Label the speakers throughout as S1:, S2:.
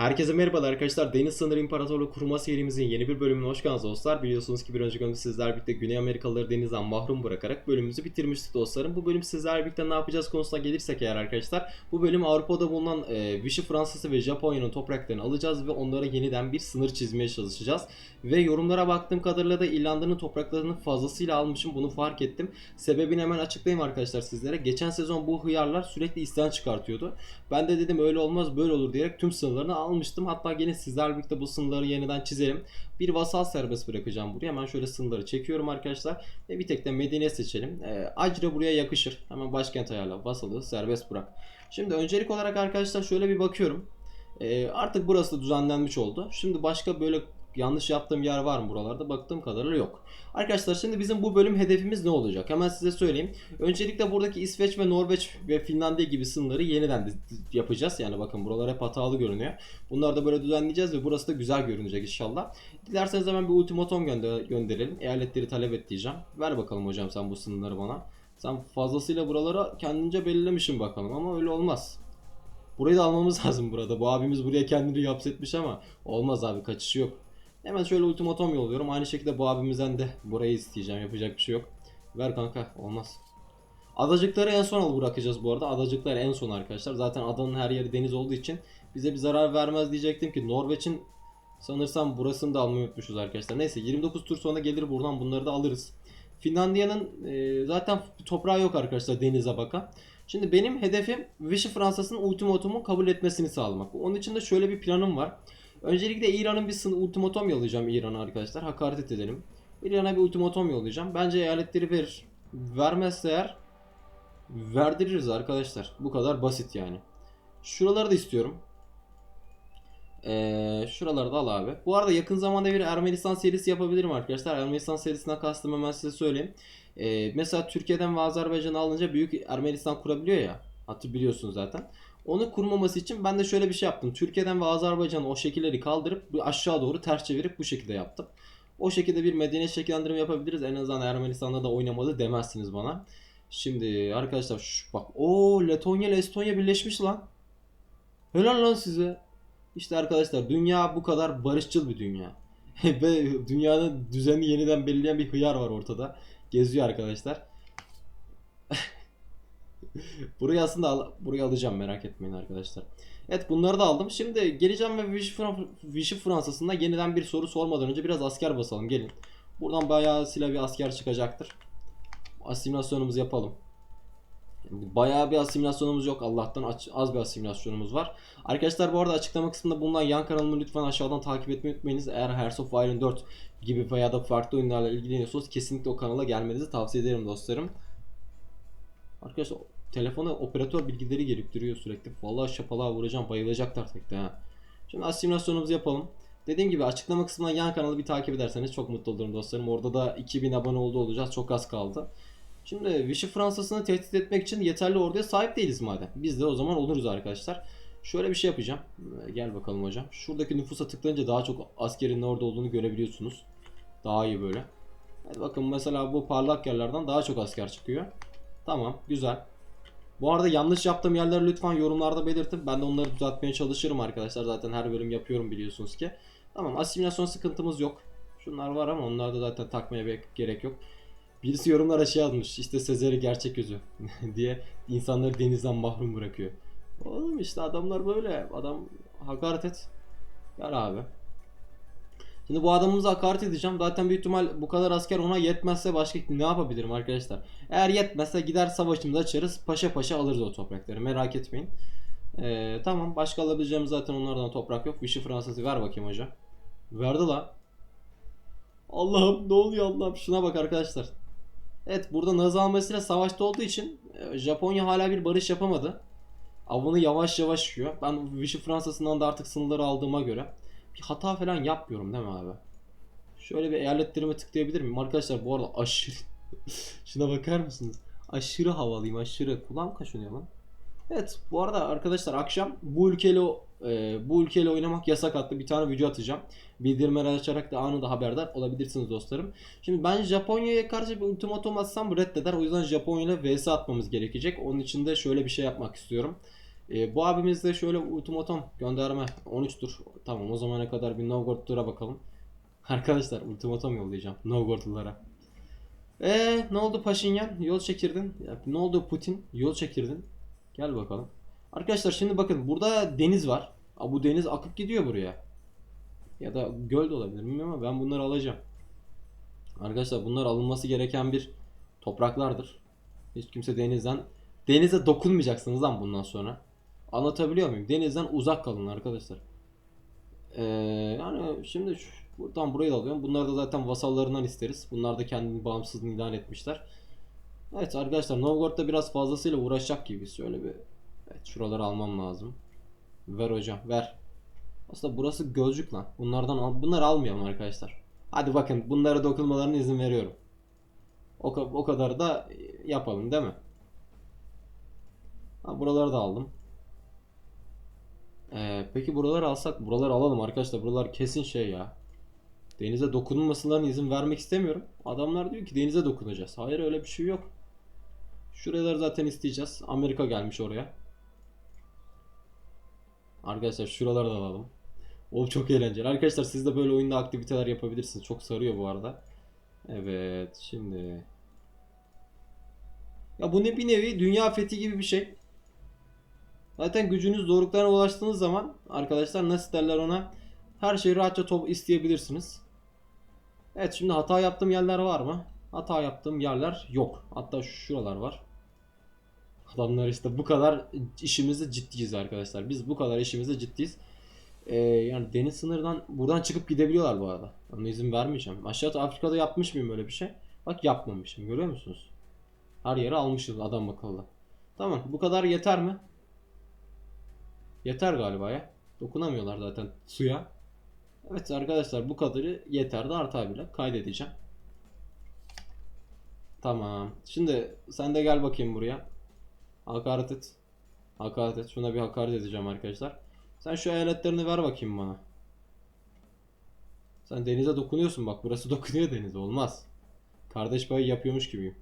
S1: Herkese merhabalar arkadaşlar. Deniz Sınır İmparatorluğu kurma serimizin yeni bir bölümüne hoş geldiniz dostlar. Biliyorsunuz ki bir önceki bölümde sizler birlikte Güney Amerikalıları denizden mahrum bırakarak bölümümüzü bitirmiştik dostlarım. Bu bölüm sizler birlikte ne yapacağız konusuna gelirsek eğer arkadaşlar. Bu bölüm Avrupa'da bulunan e, Vichy Fransa'sı ve Japonya'nın topraklarını alacağız ve onlara yeniden bir sınır çizmeye çalışacağız. Ve yorumlara baktığım kadarıyla da İrlanda'nın topraklarını fazlasıyla almışım bunu fark ettim. Sebebini hemen açıklayayım arkadaşlar sizlere. Geçen sezon bu hıyarlar sürekli isyan çıkartıyordu. Ben de dedim öyle olmaz böyle olur diyerek tüm sınırlarını almıştım. Hatta gelin sizlerle birlikte bu sınırları yeniden çizelim. Bir vasal serbest bırakacağım buraya. Hemen şöyle sınırları çekiyorum arkadaşlar. Ve bir tek de Medine seçelim. E, Acre buraya yakışır. Hemen başkent ayarla. Vasalı serbest bırak. Şimdi öncelik olarak arkadaşlar şöyle bir bakıyorum. E, artık burası düzenlenmiş oldu. Şimdi başka böyle yanlış yaptığım yer var mı buralarda? Baktığım kadarıyla yok. Arkadaşlar şimdi bizim bu bölüm hedefimiz ne olacak? Hemen size söyleyeyim. Öncelikle buradaki İsveç ve Norveç ve Finlandiya gibi sınırları yeniden yapacağız. Yani bakın buralar hep hatalı görünüyor. Bunları da böyle düzenleyeceğiz ve burası da güzel görünecek inşallah. Dilerseniz hemen bir ultimatom gönder gönderelim. Eyaletleri talep et diyeceğim. Ver bakalım hocam sen bu sınırları bana. Sen fazlasıyla buraları kendince belirlemişsin bakalım ama öyle olmaz. Burayı da almamız lazım burada. Bu abimiz buraya kendini hapsetmiş ama olmaz abi kaçışı yok. Hemen şöyle ultimatom yolluyorum. Aynı şekilde bu abimizden de burayı isteyeceğim. Yapacak bir şey yok. Ver kanka. Olmaz. Adacıkları en son al bırakacağız bu arada. Adacıklar en son arkadaşlar. Zaten adanın her yeri deniz olduğu için bize bir zarar vermez diyecektim ki Norveç'in sanırsam burasını da almayı unutmuşuz arkadaşlar. Neyse 29 tur sonra gelir buradan bunları da alırız. Finlandiya'nın e, zaten toprağı yok arkadaşlar denize bakan. Şimdi benim hedefim Vichy Fransa'sının ultimatomu kabul etmesini sağlamak. Onun için de şöyle bir planım var. Öncelikle İran'ın bir sın ultimatom yollayacağım İran'a arkadaşlar. Hakaret edelim. İran'a bir ultimatom yollayacağım. Bence eyaletleri verir. Vermezse eğer verdiririz arkadaşlar. Bu kadar basit yani. Şuraları da istiyorum. Ee, şuraları da al abi. Bu arada yakın zamanda bir Ermenistan serisi yapabilirim arkadaşlar. Ermenistan serisinden kastım hemen size söyleyeyim. Ee, mesela Türkiye'den ve Azerbaycan'ı alınca büyük Ermenistan kurabiliyor ya. Hatır biliyorsunuz zaten. Onu kurmaması için ben de şöyle bir şey yaptım. Türkiye'den ve Azerbaycan'ı o şekilleri kaldırıp aşağı doğru ters çevirip bu şekilde yaptım. O şekilde bir medeniyet şekillendirme yapabiliriz. En azından Ermenistan'da da oynamadı demezsiniz bana. Şimdi arkadaşlar şu, bak o Letonya ile Estonya birleşmiş lan. Helal lan size. İşte arkadaşlar dünya bu kadar barışçıl bir dünya. Ve dünyanın düzenini yeniden belirleyen bir hıyar var ortada. Geziyor arkadaşlar. Burayı aslında al- burayı alacağım merak etmeyin arkadaşlar. Evet bunları da aldım. Şimdi geleceğim ve Vichy, Fran- Vichy Fransa'sında yeniden bir soru sormadan önce biraz asker basalım. Gelin. Buradan bayağı silah bir asker çıkacaktır. Asimilasyonumuzu yapalım. Bayağı bir asimilasyonumuz yok Allah'tan az bir asimilasyonumuz var. Arkadaşlar bu arada açıklama kısmında bulunan yan kanalımı lütfen aşağıdan takip etmeyi unutmayınız. Eğer Hearts of Iron 4 gibi veya da farklı oyunlarla ilgileniyorsanız kesinlikle o kanala gelmenizi tavsiye ederim dostlarım. Arkadaşlar telefona operatör bilgileri gelip duruyor sürekli. Vallahi şapalığa vuracağım bayılacaklar tekte ha. Şimdi asimilasyonumuzu yapalım. Dediğim gibi açıklama kısmından yan kanalı bir takip ederseniz çok mutlu olurum dostlarım. Orada da 2000 abone oldu olacağız. Çok az kaldı. Şimdi Vichy Fransa'sını tehdit etmek için yeterli orduya sahip değiliz madem. Biz de o zaman oluruz arkadaşlar. Şöyle bir şey yapacağım. Gel bakalım hocam. Şuradaki nüfusa tıklayınca daha çok askerin orada olduğunu görebiliyorsunuz. Daha iyi böyle. Hadi bakın mesela bu parlak yerlerden daha çok asker çıkıyor. Tamam güzel. Bu arada yanlış yaptığım yerleri lütfen yorumlarda belirtin. Ben de onları düzeltmeye çalışırım arkadaşlar. Zaten her bölüm yapıyorum biliyorsunuz ki. Tamam asimilasyon sıkıntımız yok. Şunlar var ama onlarda zaten takmaya gerek yok. Birisi yorumlara şey yazmış. İşte Sezer'i gerçek yüzü diye insanları denizden mahrum bırakıyor. Oğlum işte adamlar böyle. Adam hakaret et. Gel abi. Şimdi bu adamımıza hakaret edeceğim. Zaten büyük ihtimal bu kadar asker ona yetmezse başka ne yapabilirim arkadaşlar? Eğer yetmezse gider savaşımızı açarız. Paşa paşa alırız o toprakları. Merak etmeyin. Ee, tamam. Başka alabileceğimiz zaten onlardan toprak yok. Vichy Fransız'ı ver bakayım hoca. Verdi la. Allah'ım ne oluyor Allah'ım. Şuna bak arkadaşlar. Evet burada Naz almasıyla savaşta olduğu için e, Japonya hala bir barış yapamadı. Avını yavaş yavaş yiyor. Ben Vichy Fransa'sından da artık sınırları aldığıma göre bir hata falan yapmıyorum değil mi abi? Şöyle bir eyaletlerime tıklayabilir miyim? Arkadaşlar bu arada aşırı... Şuna bakar mısınız? Aşırı havalıyım aşırı. Kulağım kaşınıyor lan. Evet bu arada arkadaşlar akşam bu ülkeyle e, bu ülkeyle oynamak yasak adlı bir tane video atacağım. Bildirimleri açarak da anında haberdar olabilirsiniz dostlarım. Şimdi ben Japonya'ya karşı bir ultimatum atsam reddeder. O yüzden Japonya ile vs atmamız gerekecek. Onun için de şöyle bir şey yapmak istiyorum. E, bu abimiz de şöyle ultimatom gönderme 13'tür. Tamam o zamana kadar bir Novgorodlara bakalım. Arkadaşlar ultimatom yollayacağım Novgorodlulara. Eee ne oldu Paşinyan? Yol çekirdin. Ya, ne oldu Putin? Yol çekirdin. Gel bakalım. Arkadaşlar şimdi bakın burada deniz var. Aa, bu deniz akıp gidiyor buraya. Ya da göl de olabilir bilmiyorum ama ben bunları alacağım. Arkadaşlar bunlar alınması gereken bir topraklardır. Hiç kimse denizden denize dokunmayacaksınız lan bundan sonra. Anlatabiliyor muyum? Denizden uzak kalın arkadaşlar. Ee, yani şimdi şu, buradan burayı da alıyorum. Bunları da zaten vasallarından isteriz. Bunlar da kendini bağımsızlığını ilan etmişler. Evet arkadaşlar Novgorod'da biraz fazlasıyla uğraşacak gibi. Şöyle bir evet, şuraları almam lazım. Ver hocam ver. Aslında burası Gölcük lan. Bunlardan al, bunları almayalım arkadaşlar. Hadi bakın bunlara dokunmalarına izin veriyorum. O, o kadar da yapalım değil mi? Ha, buraları da aldım. Ee, peki buraları alsak buraları alalım arkadaşlar. Buralar kesin şey ya. Denize dokunulmasılarına izin vermek istemiyorum. Adamlar diyor ki denize dokunacağız. Hayır öyle bir şey yok. Şuraları zaten isteyeceğiz. Amerika gelmiş oraya. Arkadaşlar şuraları da alalım. O çok eğlenceli. Arkadaşlar siz de böyle oyunda aktiviteler yapabilirsiniz. Çok sarıyor bu arada. Evet şimdi. Ya bu ne bir nevi dünya fethi gibi bir şey. Zaten gücünüz doruklarına ulaştığınız zaman arkadaşlar nasıl derler ona her şeyi rahatça top isteyebilirsiniz. Evet şimdi hata yaptığım yerler var mı? Hata yaptığım yerler yok. Hatta şuralar var. Adamlar işte bu kadar işimizi ciddiyiz arkadaşlar. Biz bu kadar işimizi ciddiyiz. Ee, yani deniz sınırından buradan çıkıp gidebiliyorlar bu arada. Ona izin vermeyeceğim. Aşağıda Afrika'da yapmış mıyım böyle bir şey? Bak yapmamışım. Görüyor musunuz? Her yere almışız adam akıllı. Tamam bu kadar yeter mi? Yeter galiba ya. Dokunamıyorlar zaten suya. Evet arkadaşlar bu kadarı yeter de artar bile. Kaydedeceğim. Tamam. Şimdi sen de gel bakayım buraya. Hakaret et. Hakaret et. Şuna bir hakaret edeceğim arkadaşlar. Sen şu eyaletlerini ver bakayım bana. Sen denize dokunuyorsun bak. Burası dokunuyor denize. Olmaz. Kardeş payı yapıyormuş gibiyim.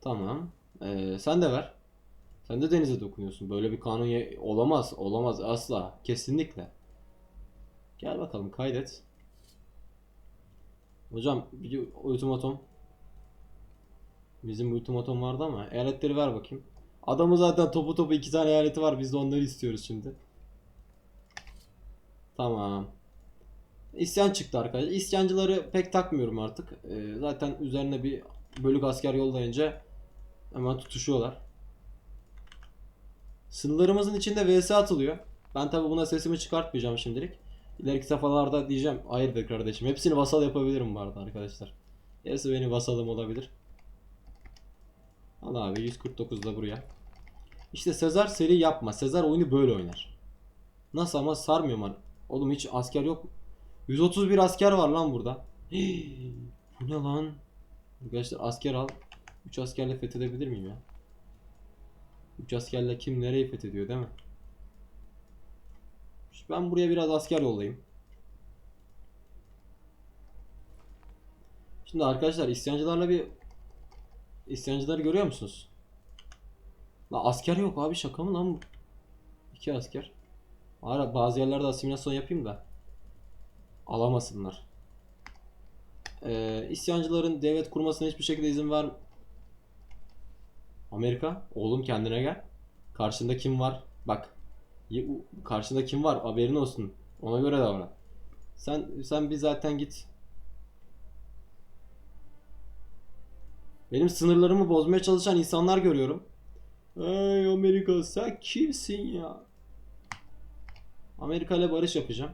S1: Tamam. Ee, sen de ver. Sen de denize dokunuyorsun. Böyle bir kanun olamaz. Olamaz asla. Kesinlikle. Gel bakalım kaydet. Hocam bir ultimatom. Bizim ultimatom vardı ama eyaletleri ver bakayım. Adamı zaten topu topu iki tane eyaleti var. Biz de onları istiyoruz şimdi. Tamam. İsyan çıktı arkadaşlar. İsyancıları pek takmıyorum artık. Ee, zaten üzerine bir bölük asker yollayınca hemen tutuşuyorlar. Sınırlarımızın içinde vs atılıyor. Ben tabi buna sesimi çıkartmayacağım şimdilik. İleriki safhalarda diyeceğim hayırdır kardeşim. Hepsini vasal yapabilirim bu arada arkadaşlar. Hepsi benim vasalım olabilir. Al abi 149 da buraya. İşte Sezar seri yapma. Sezar oyunu böyle oynar. Nasıl ama sarmıyor mu? Oğlum hiç asker yok mu? 131 asker var lan burada. Hii, bu ne lan? Arkadaşlar asker al. 3 askerle fethedebilir miyim ya? 3 askerle kim nereyi fethediyor değil mi? İşte Ben buraya biraz asker yollayayım. Şimdi arkadaşlar isyancılarla bir isyancıları görüyor musunuz? La asker yok abi şaka mı lan bu? İki asker. Ara bazı yerlerde asimilasyon yapayım da alamasınlar. Ee, isyancıların devlet kurmasına hiçbir şekilde izin ver. Amerika, oğlum kendine gel. Karşında kim var? Bak. Karşında kim var? Haberin olsun. Ona göre davran. Sen sen bir zaten git. Benim sınırlarımı bozmaya çalışan insanlar görüyorum. Ey Amerika sen kimsin ya? Amerika ile barış yapacağım.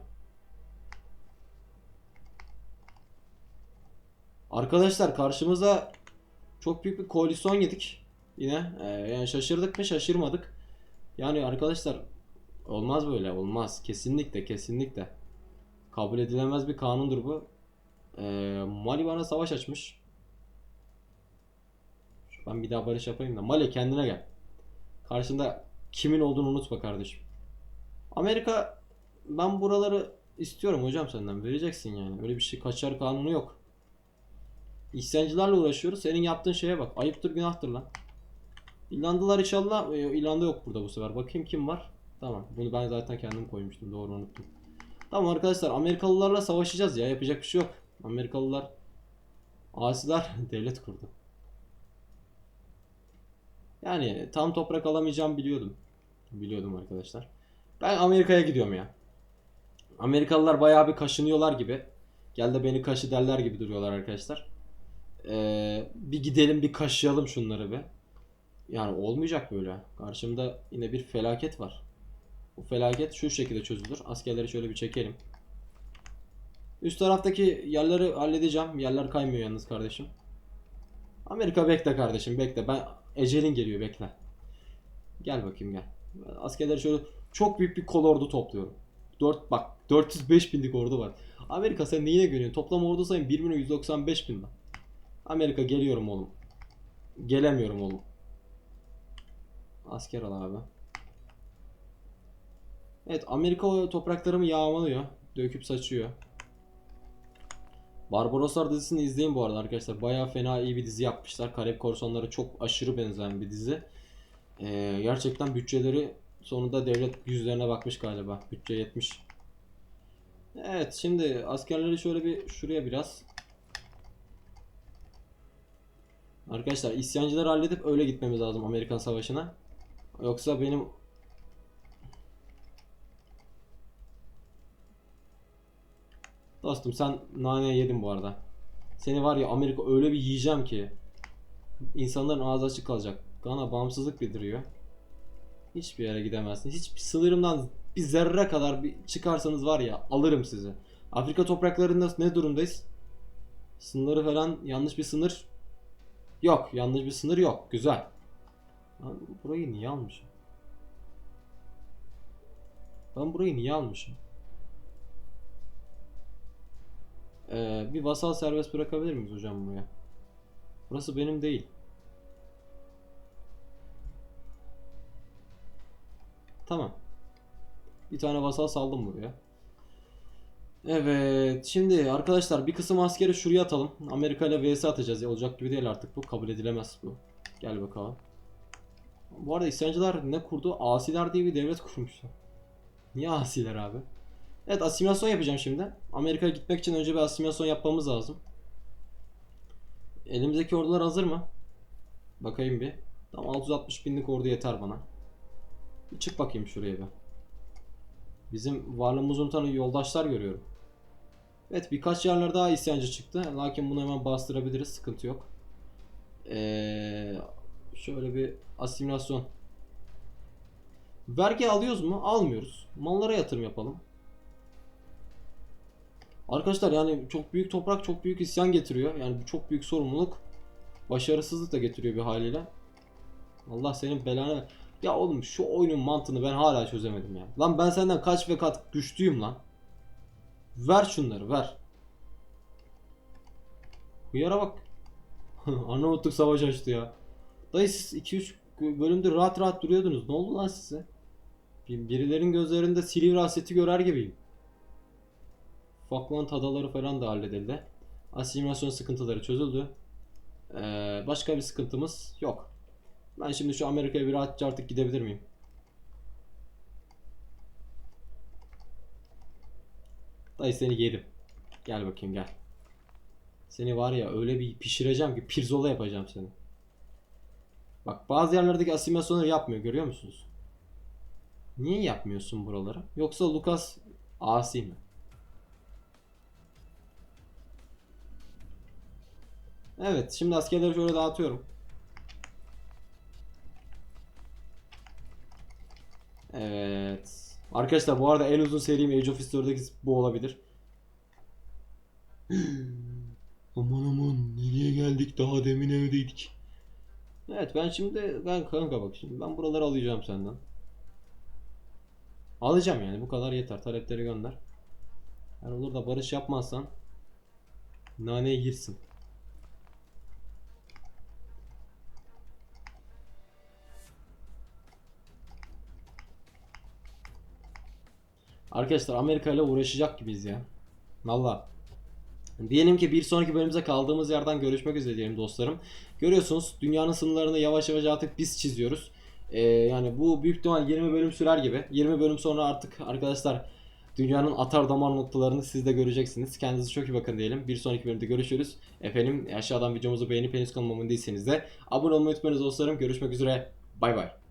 S1: Arkadaşlar karşımıza çok büyük bir koalisyon yedik. Yine Ee, yani şaşırdık mı şaşırmadık. Yani arkadaşlar olmaz böyle olmaz. Kesinlikle kesinlikle. Kabul edilemez bir kanundur bu. Ee, Mali bana savaş açmış. Ben bir daha barış yapayım da. Mali kendine gel. Karşında kimin olduğunu unutma kardeşim. Amerika ben buraları istiyorum hocam senden. Vereceksin yani. Öyle bir şey kaçar kanunu yok. İsyancılarla uğraşıyoruz. Senin yaptığın şeye bak. Ayıptır günahtır lan. İrlandalılar inşallah e, İrlanda yok burada bu sefer. Bakayım kim var? Tamam. Bunu ben zaten kendim koymuştum. Doğru unuttum. Tamam arkadaşlar Amerikalılarla savaşacağız ya. Yapacak bir şey yok. Amerikalılar asiler devlet kurdu. Yani tam toprak alamayacağım biliyordum. Biliyordum arkadaşlar. Ben Amerika'ya gidiyorum ya. Amerikalılar bayağı bir kaşınıyorlar gibi. Gel de beni kaşı derler gibi duruyorlar arkadaşlar. Ee, bir gidelim bir kaşıyalım şunları bir. Yani olmayacak böyle. Karşımda yine bir felaket var. Bu felaket şu şekilde çözülür. Askerleri şöyle bir çekelim. Üst taraftaki yerleri halledeceğim. Yerler kaymıyor yalnız kardeşim. Amerika bekle kardeşim bekle. Ben ecelin geliyor bekle. Gel bakayım gel. Askerleri şöyle çok büyük bir kolordu topluyorum. 4 bak 405 binlik ordu var. Amerika sen neyine görüyorsun? Toplam ordu sayın 1 milyon 195 bin. Amerika geliyorum oğlum. Gelemiyorum oğlum. Asker al abi. Evet Amerika topraklarımı yağmalıyor. Döküp saçıyor. Barbaroslar dizisini izleyin bu arada arkadaşlar. Baya fena iyi bir dizi yapmışlar. Karayip Korsanlara çok aşırı benzeyen bir dizi. Ee, gerçekten bütçeleri sonunda devlet yüzlerine bakmış galiba. Bütçe yetmiş. Evet şimdi askerleri şöyle bir şuraya biraz. Arkadaşlar isyancıları halledip öyle gitmemiz lazım Amerikan Savaşı'na. Yoksa benim Dostum sen nane yedin bu arada. Seni var ya Amerika öyle bir yiyeceğim ki insanların ağzı açık kalacak. Gana bağımsızlık bildiriyor. Hiçbir yere gidemezsin. Hiçbir sınırımdan bir zerre kadar bir çıkarsanız var ya alırım sizi. Afrika topraklarında ne durumdayız? Sınırı falan yanlış bir sınır yok. Yanlış bir sınır yok. Güzel. Lan burayı niye almışım? Ben burayı niye almışım? Ee, bir vasal serbest bırakabilir miyiz hocam buraya? Burası benim değil. Tamam. Bir tane vasal saldım buraya. Evet. Şimdi arkadaşlar bir kısım askeri şuraya atalım. Amerika ile vs atacağız. Ya, olacak gibi değil artık bu. Kabul edilemez bu. Gel bakalım. Bu arada isyancılar ne kurdu? Asiler diye bir devlet kurmuşlar. Niye asiler abi? Evet asimilasyon yapacağım şimdi. Amerika'ya gitmek için önce bir asimilasyon yapmamız lazım. Elimizdeki ordular hazır mı? Bakayım bir. Tam 660 binlik ordu yeter bana. Bir çık bakayım şuraya bir. Bizim varlığımızın tanı yoldaşlar görüyorum. Evet birkaç yerler daha isyancı çıktı. Lakin bunu hemen bastırabiliriz. Sıkıntı yok. Ee, şöyle bir asimilasyon. Vergi alıyoruz mu? Almıyoruz. Mallara yatırım yapalım. Arkadaşlar yani çok büyük toprak çok büyük isyan getiriyor. Yani bu çok büyük sorumluluk. Başarısızlık da getiriyor bir haliyle. Allah senin belanı. Ya oğlum şu oyunun mantığını ben hala çözemedim ya. Lan ben senden kaç ve kat güçlüyüm lan. Ver şunları ver. Hıyara bak. Arnavutluk savaş açtı ya. Dayı siz 2-3 bölümde rahat rahat duruyordunuz. Ne oldu lan size? Bir- Birilerin gözlerinde Silivri hasreti görer gibiyim. Falkland adaları falan da halledildi. Asimilasyon sıkıntıları çözüldü. Ee, başka bir sıkıntımız yok. Ben şimdi şu Amerika'ya bir rahatça artık gidebilir miyim? Dayı seni yerim. Gel bakayım gel. Seni var ya öyle bir pişireceğim ki pirzola yapacağım seni. Bak bazı yerlerdeki asimilasyonları yapmıyor görüyor musunuz? Niye yapmıyorsun buraları? Yoksa Lucas asi mi? Evet şimdi askerleri şöyle dağıtıyorum. Evet. Arkadaşlar bu arada en uzun serim Age of History'daki bu olabilir. aman aman nereye geldik daha demin evdeydik. Evet ben şimdi ben kanka bak şimdi ben buraları alacağım senden. Alacağım yani bu kadar yeter talepleri gönder. Eğer olur da barış yapmazsan naneye girsin. Arkadaşlar Amerika ile uğraşacak gibiyiz ya. Valla. Diyelim ki bir sonraki bölümümüze kaldığımız yerden görüşmek üzere diyelim dostlarım. Görüyorsunuz dünyanın sınırlarını yavaş yavaş artık biz çiziyoruz. Ee, yani bu büyük ihtimal 20 bölüm sürer gibi. 20 bölüm sonra artık arkadaşlar dünyanın atar damar noktalarını siz de göreceksiniz. Kendinize çok iyi bakın diyelim. Bir sonraki bölümde görüşürüz. Efendim aşağıdan videomuzu beğenip henüz kanalıma abone değilseniz de abone olmayı unutmayınız dostlarım. Görüşmek üzere. Bay bay.